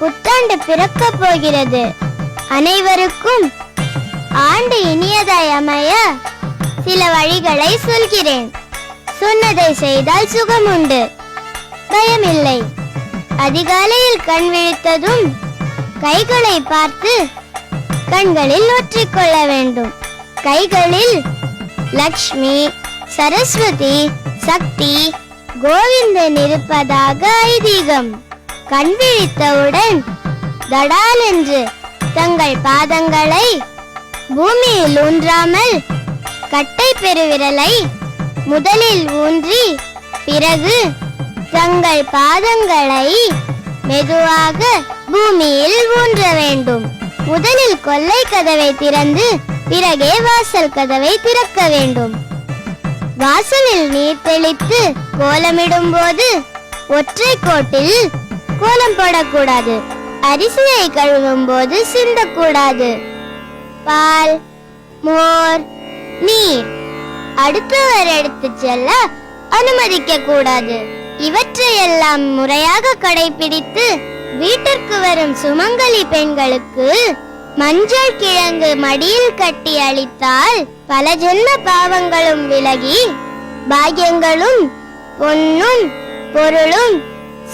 புத்தாண்டு பிறக்கப் போகிறது. அனைவருக்கும் ஆண்டு இனியதாய் அமைய சில வழிகளை சொல்கிறேன். சொன்னதை செய்தால் சுகம் உண்டு பயமில்லை. அதிகாலையில் கண் விழித்ததும் கைகளை பார்த்து கண்களில் ஒற்றிக்கொள்ள வேண்டும். கைகளில் லக்ஷ்மி சரஸ்வதி சக்தி கோவிந்தன் இருப்பதாக ஐதீகம். கண் விழித்தவுடன் தடால் என்று தங்கள் பாதங்களை பூமியில் ஊன்றாமல் கட்டை பெருவிரலை முதலில் ஊன்றி பிறகு தங்கள் பாதங்களை மெதுவாக பூமியில் ஊன்ற வேண்டும். முதலில் கொல்லை கதவை திறந்து பிறகே வாசல் கதவை திறக்க வேண்டும். வாசலில் நீர் தெளித்து கோலமிடும் போது ஒற்றை கோட்டில் கோலம் போடக்கூடாது. அரிசியை கழுவும் போது சிந்தக்கூடாது. பால் மோர் நீர். அடுத்தவர் எடுத்து செல்ல அனுமதிக்க கூடாது இவற்றையெல்லாம் முறையாக கடைபிடித்து வீட்டிற்கு வரும் சுமங்கலி பெண்களுக்கு மஞ்சள் கிழங்கு மடியில் கட்டி அளித்தால் பல ஜென்ம பாவங்களும் விலகி பாகியங்களும் பொன்னும் பொருளும்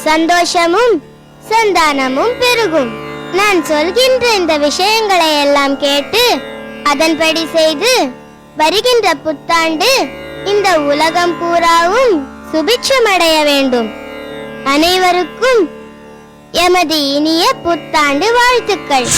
சந்தோஷமும் சந்தானமும் பெருகும். நான் சொல்கின்ற இந்த விஷயங்களை எல்லாம் கேட்டு அதன்படி செய்து வருகின்ற புத்தாண்டு இந்த உலகம் பூராவும் சுபிட்சமடைய வேண்டும். அனைவருக்கும் எமது இனிய புத்தாண்டு வாழ்த்துக்கள்.